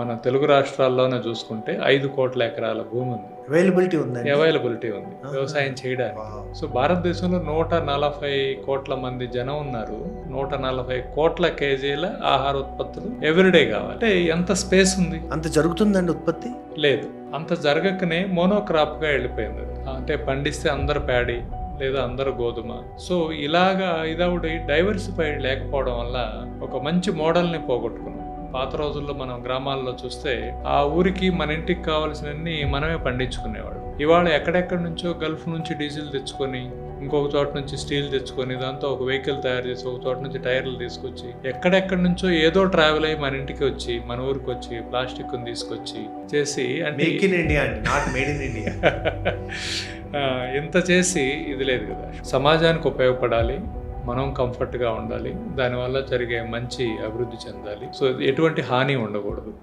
మన తెలుగు రాష్ట్రాల్లోనే చూసుకుంటే ఐదు కోట్ల ఎకరాల భూమి ఉంది. అవైలబిలిటీ ఉందండి. అవైలబిలిటీ ఉంది. వ్యవసాయం చేయడానికి. సో భారతదేశంలో నూట నలభై కోట్ల మంది జనం ఉన్నారు. నూట నలభై కోట్ల కేజీల ఆహార ఉత్పత్తులు ఎవ్రీడే కావాలి. అంటే ఎంత స్పేస్ ఉంది? అంత జరుగుతుందండి ఉత్పత్తి? లేదు. అంత జరగకనే మోనోక్రాప్గా వెళ్ళిపోయింది. అంటే పండిస్తే అందరు ప్యాడీ లేదా అందరు గోధుమ. సో ఇలాగా ఇదొకటి డైవర్సిఫైడ్ లేకపోవడం వల్ల ఒక మంచి మోడల్ని పోగొట్టుకున్నాం. పాత రోజుల్లో మనం గ్రామాల్లో చూస్తే ఆ ఊరికి మన ఇంటికి కావాల్సినన్ని మనమే పండించుకునేవాడు. ఇవాళ ఎక్కడెక్కడి నుంచో గల్ఫ్ నుంచి డీజిల్ తెచ్చుకొని ఇంకొక చోట నుంచి స్టీల్ తెచ్చుకొని దాంతో ఒక వెహికల్ తయారు చేసి ఒక చోట నుంచి టైర్లు తీసుకొచ్చి ఎక్కడెక్కడి నుంచో ఏదో ట్రావెల్ అయ్యి మన ఇంటికి వచ్చి మన ఊరికి వచ్చి ప్లాస్టిక్ తీసుకొచ్చి చేసి అంటే ఇంత చేసి ఇది లేదు కదా. సమాజానికి ఉపయోగపడాలి. మనం కంఫర్ట్గా ఉండాలి. దానివల్ల జరిగే మంచి అభివృద్ధి చెందాలి. సో ఎటువంటి హాని ఉండకూడదు.